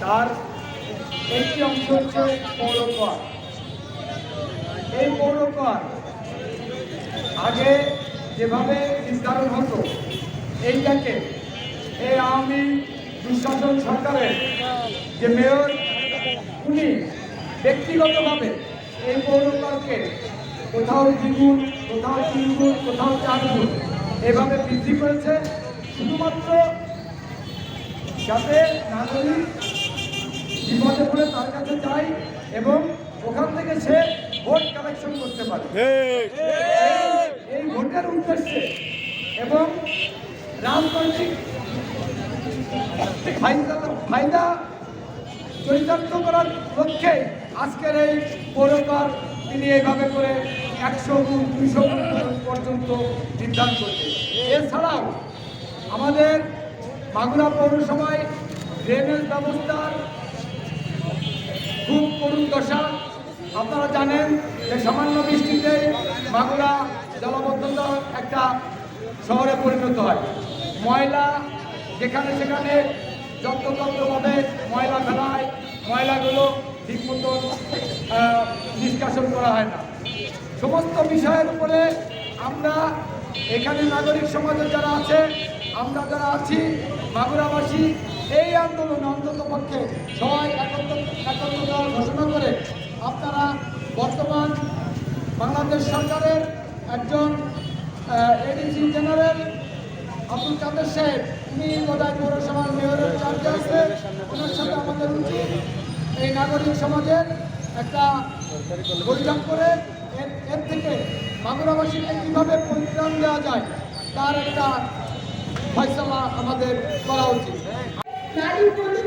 তার একটি অংশ হচ্ছে পৌরকর এই পৌরকর আগে যেভাবে নির্ধারণ হতো এইটাকে এই আওয়ামী দুঃশাসন সরকারের যে মেয়র উনি ব্যক্তিগতভাবে এই পৌরকরকে কোথাও দ্বিগুণ কোথাও তিনগুণ কোথাও চারগুণ এভাবে বৃদ্ধি করেছে। শুধুমাত্র যাতে নাগরিক বিপদে পড়ে তার কাছে যায় এবং ওখান থেকে সে ভোট কালেকশন করতে পারে। এই ভোটের উদ্দেশ্যে এবং রাজনৈতিক ফায়দা- চরিতার্থ করার লক্ষ্যে আজকের এই পৌরকর তিনি এইভাবে করে একশো গুণ, দুইশো পর্যন্ত নির্ধারণ করছে। এছাড়াও আমাদের মাগুরা পৌরসভায় ড্রেনেজ ব্যবস্থার খুব করুণ দশা। আপনারা জানেন যে সামান্য বৃষ্টিতে মাগুরা জলবদ্ধতা একটা শহরে পরিণত হয়। ময়লা যেখানে সেখানে যত্রতন্ত্রভাবে ময়লা ফেলা হয় ময়লাগুলো ঠিক মতন নিষ্কাশন করা হয় না। সমস্ত বিষয়ের উপরে আমরা এখানে নাগরিক সমাজে যারা আছে, আমরা যারা আছি, মাগুরাবাসী, এই আন্দোলনে অন্তত পক্ষে সবাই একত্র ঘোষণা করে আপনারা বর্তমান বাংলাদেশ সরকারের একজন এডিসি জেনারেল আব্দুল কাদের সাহেব বোধহয় পৌরসভার মেয়রের চার্জে আছে। সাথে আমাদের এই নাগরিক সমাজের একটা বৈঠক করে। এর থেকে মাগুরাবাসীকে কীভাবে পরিত্রাণ দেওয়া যায়, তার একটা ফয়সলা আমাদের করা উচিত। নারী পুরুষ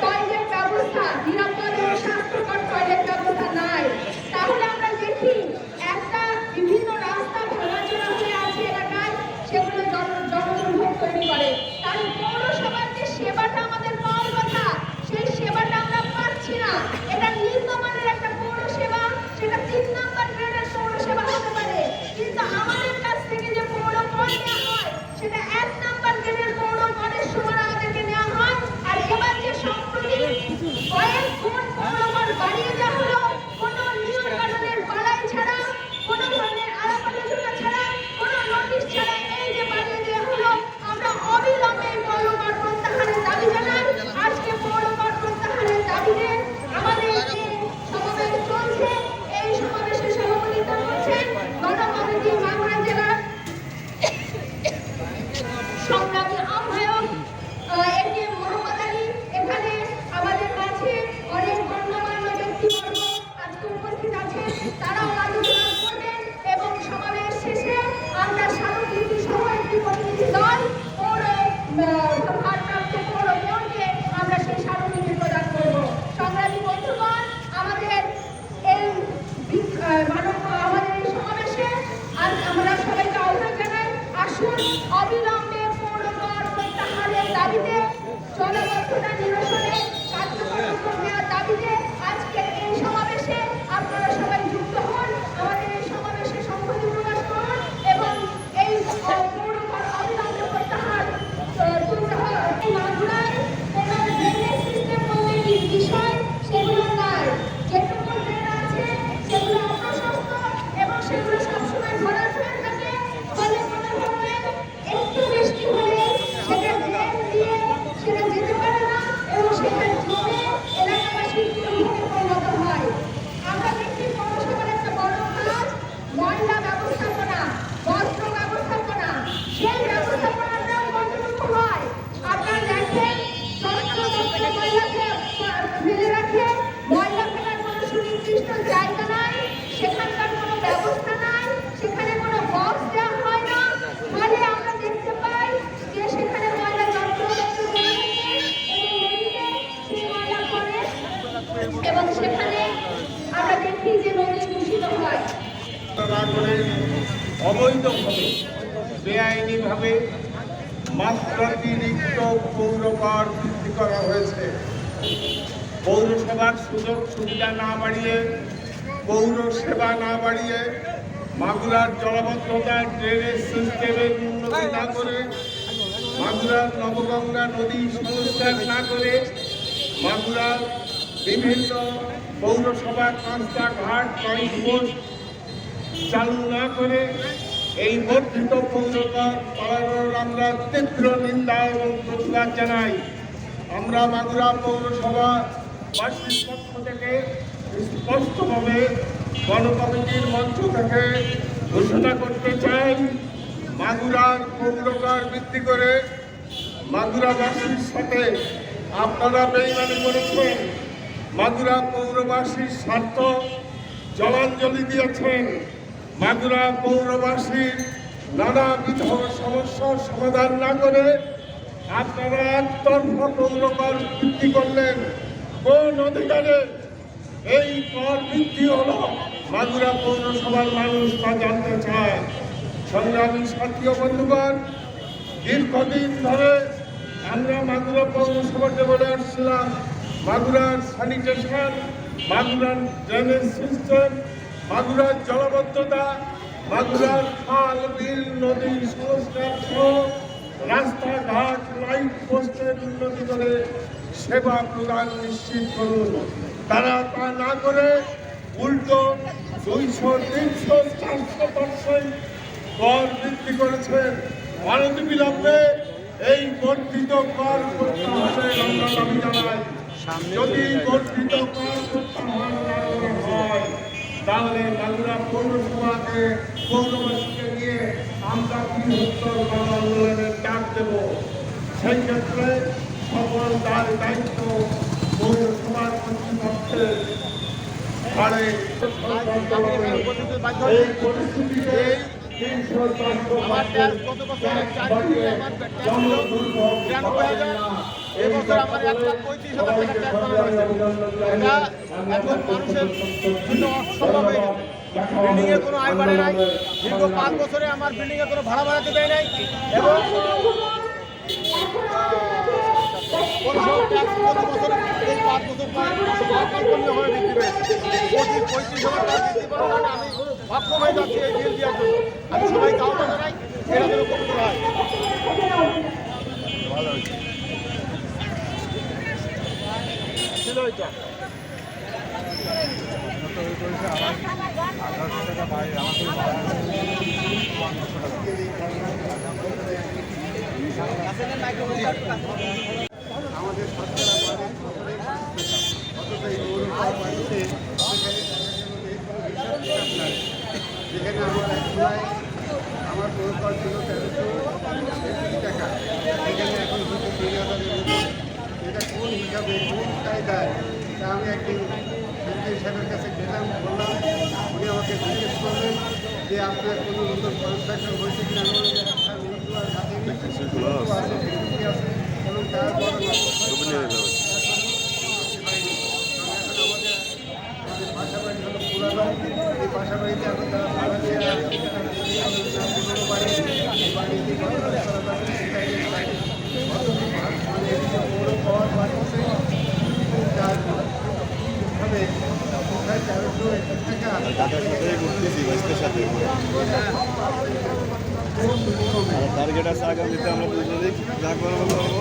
টয়লেট ব্যবস্থা Thank you. পৌরকর বৃদ্ধি করা হয়েছে। পৌরসভার সুযোগ সুবিধা না বাড়িয়ে পৌর সেবা না বাড়িয়ে মাগুরার জলবদ্ধতা ড্রেনেজ সিস্টেমের উন্নতি না করে, মাগুরার নবগঙ্গা নদী সংস্কার না করে মাগুরার বিভিন্ন পৌরসভা রাস্তাঘাট পয়েন্ট চালু না করে এই বর্ধিত পৌরকর আমরা তীব্র নিন্দা এবং প্রতিবাদ জানাই। আমরা মাগুরা পৌরসভা বাসীর পক্ষ থেকে স্পষ্টভাবে গণকমিটির মঞ্চ থেকে ঘোষণা করতে চাই, মাগুরার পৌরকর বৃদ্ধি করে মাগুরাবাসীর সাথে আপনারা বেইমানি করেছেন, মাগুরা পৌরবাসীর স্বার্থ জলাঞ্জলি দিয়েছেন। মাগুরা পৌরবাসীর নানাবিধ সমস্যার সমাধান না করে আপনারা একতরফা পৌরকর বৃদ্ধি করলেন। কোন অধিকারে? এই কর বৃদ্ধি হল মাগুরা পৌরসভার মানুষ তা জানতে চায়। সংগ্রামী সাথী ও বন্ধুগণ, দীর্ঘদিন ধরে আমরা মাগুরা পৌরসভাতে বলে আসছিলাম। মাগুরার স্যানিটেশন মাগুরার ড্রেনেজ সিস্টেম মাগুরার জলবদ্ধতা মাগুরার খাল, বিল, নদী রাস্তাঘাট, লাইট পোস্টের উন্নতি করে সেবা প্রদান নিশ্চিত করুন। তারা তা না করে উল্টো দুইশো, তিনশো, চারশো পার্সেন্ট কর বৃদ্ধি করেছেন অনতিবিলম্বে এই বর্ধিত কর প্রত্যাহারের আমরা দাবি জানাই। যদি বর্ধিত কর না হয় তাহলে মাগুরা পৌরসভাকে পৌরবাসীকে নিয়ে আমরা বৃহত্তর গণ আন্দোলনের ডাক দেব? সেই ক্ষেত্রে সকল তার দায়িত্ব পৌরসভার কর্তৃপক্ষের ঘাড়ে এই পরিস্থিতিতে তিনশো চারশো এবছর আমার এক লাখ পঁয়ত্রিশ হয়েছে এখন মানুষের হয়ে বিল্ডিংয়ে কোনো আয় নাই। দীর্ঘ পাঁচ বছরে আমার বিল্ডিংয়ে কোনো ভাড়া বাড়াতে দেয় নাই। এবং অক্ষম হয়ে যাচ্ছি এই বিল দেওয়ার জন্য। আমি সবাইকে আহ্বান জানাই, এরা যেন উপকৃত হয়। ছিল এটা আমাদের সরকার আমাদের অথচ এই পৌরসভা বাড়িতে যেখানে আমার এক সময় আমার পৌরকর ছিল তেরোশো তেত্রিশ টাকা সেখানে এখন হচ্ছে তিন হাজারের মতো এটা কোন হিসাবে কোন কায়দায় তা আমি একদিন মন্ত্রী সাহেবের কাছে গেলাম বললাম উনি আমাকে জিজ্ঞেস করলেন যে আপনার কোনো নতুন কনস্ট্রাকশন হয়েছে কিনা আমি বললাম, "স্যার, নতুন আর হাতে নেই। নতুন আছে, ফিরতি আছে এবং তারপর পাশাপাশি এখন তারা বাড়ি পৌর পাওয়ার বাড়িতে যার টার্গেট আছে আগামীতে আমরা দুজনেই যা করব করব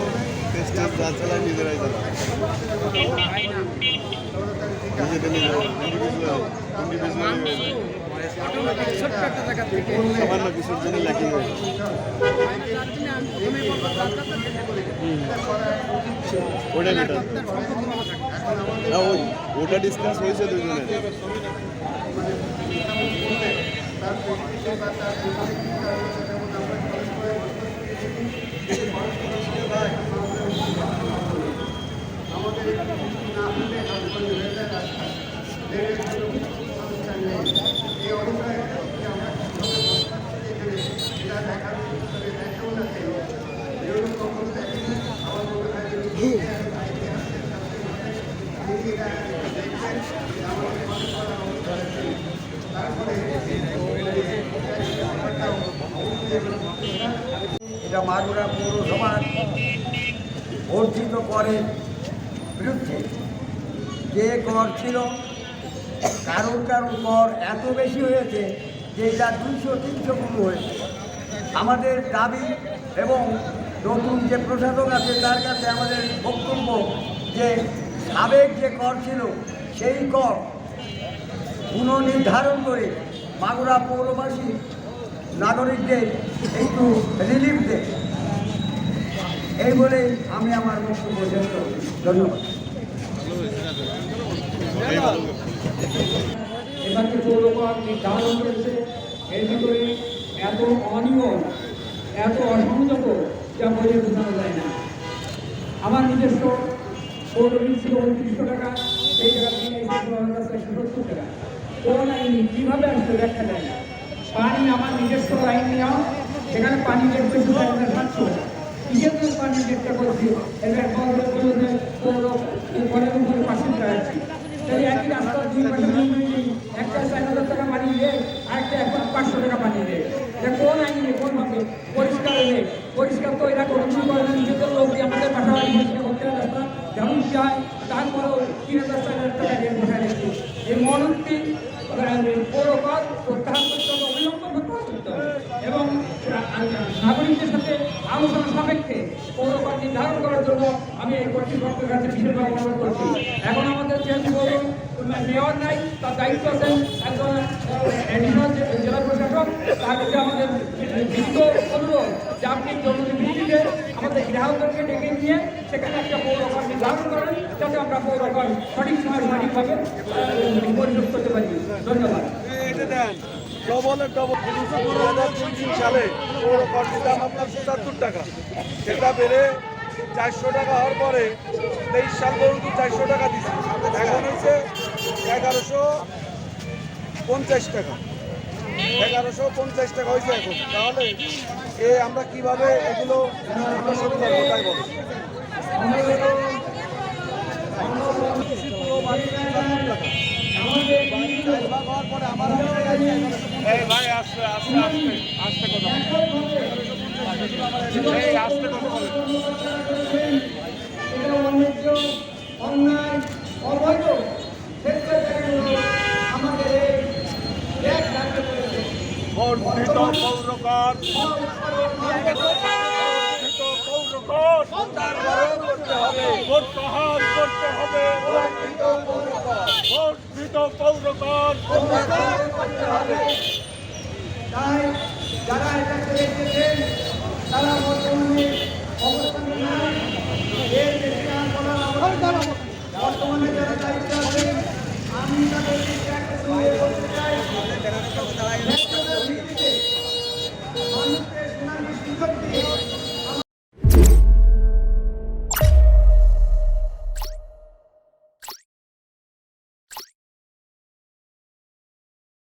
টেস্ট টেস্ট যা চালাই নিজেরাই চালাই নিজেদের সামান্য কিছুর জন্য ল্যাকিং হয়ে গেছে। না ওই ওটা ডিসকাস হয়েছে দুজনের। তার প্রেক্ষিতে বা তার বিপরীতে কি কারণ সেটা যেমন আমরা খরচ করে আমাদের একটু বৃষ্টি না হলে হাসপাতাল হয়ে যায় রাস্তা ড্রেনের কোনো সমস্যা নেই এই অবস্থায় আমরা কীভাবে বসবাস করি এখানে এটা দেখার ভিতরে দেখাও না কেন এরকম কখনো দেখেনি আমার মনে হয় যে দায়িত্বে আছে নিজেরা দেখবেন যে আমাদের মানুষ করা অবস্থা তারপরে এটা মাগুরা পৌরসভার অর্জিত করের বিরুদ্ধে যে কর ছিল, কারোর কারোর কর এত বেশি হয়েছে যে এটা দুইশো, তিনশো গুণ হয়েছে। আমাদের দাবি এবং নতুন যে প্রশাসক আছে, তার কাছে আমাদের বক্তব্য যে সাবেক যে কর ছিল, সেই কর পুনর্নির্ধারণ করে মাগুরা পৌরবাসী নাগরিকদের একটু রিলিফ দেয়। এই বলে আমি আমার বক্তব্য শেষ করছি। ধন্যবাদ। না আমার নিজস্ব পৌর ছিল উনত্রিশশো টাকা সেই টাকা কিনে এসেছিল পানি আমার নিজস্ব লাইন নেওয়া সেখানে পানি রেট করছে সাতশো পানি রেটটা করছি এবার বলবে যে পৌর পাঁচশো টাকা তাহলে একই রাস্তা দুই পাশে একটা চার হাজার টাকা পানি দিয়ে আরেকটা এক পাঁচশো টাকা পানি দিয়ে। এটা কোন আইনে, কোন ভাবে? পরিষ্কার হলে, পরিষ্কার তো এরা কোনো কিছু করে না, নিজেদের লোক দিয়ে আমাদের পাঠাবার পরিষ্কার করতে হয় রাস্তা। যেমন চায় তারপরেও তিন হাজার চার হাজার টাকা দিয়ে বসে রেখেছি এই মনোনীতি পৌরকর প্রত্যাহার করতে হবে, অবিলম্বে প্রত্যাহার করতে হবে। এবং নাগরিকদের আলোচনা সাপেক্ষে পৌরকর নির্ধারণ করার জন্য আমি এই কর্তৃপক্ষের কাছে বিশেষভাবে অনুরোধ করছি। এখন আমাদের যেহেতু পৌর মেয়র নাই, তার দায়িত্ব আছেন একজন জেলা প্রশাসক, তার কাছে আমাদের বিনীত অনুরোধ যে আপনি ভিত্তিতে আমাদের গ্রাহকদেরকে ডেকে নিয়ে সেখানে একটা পৌরকর নির্ধারণ করেন, যাতে আমরা পৌরকর সঠিক সময় সঠিকভাবে পরিশোধ করতে পারি। ধন্যবাদ। ডবলের ডবল। দু হাজার তিন সালে পৌর কর দিতাম আপনার পঁচাত্তর টাকা। সেটা বেড়ে চারশো টাকা হওয়ার পরে তেইশ সাল পর্যন্ত চারশো টাকা দিচ্ছে এখন হচ্ছে এগারোশো পঞ্চাশ টাকা। এগারোশো পঞ্চাশ টাকা হয়েছে এখন। তাহলে এ আমরা কীভাবে এগুলো তাই বলো। ভাগ হওয়ার পরে আমার ভাই আস্তে আস্তে আস্তে আস্তে কথা এই আস্তে কথা অন্যায় অবৈধ বর্ধিত পৌরকর বর্ধিত পৌরকর করতে হবে বর্ধিত পৌরকর তাই যারা এটা করে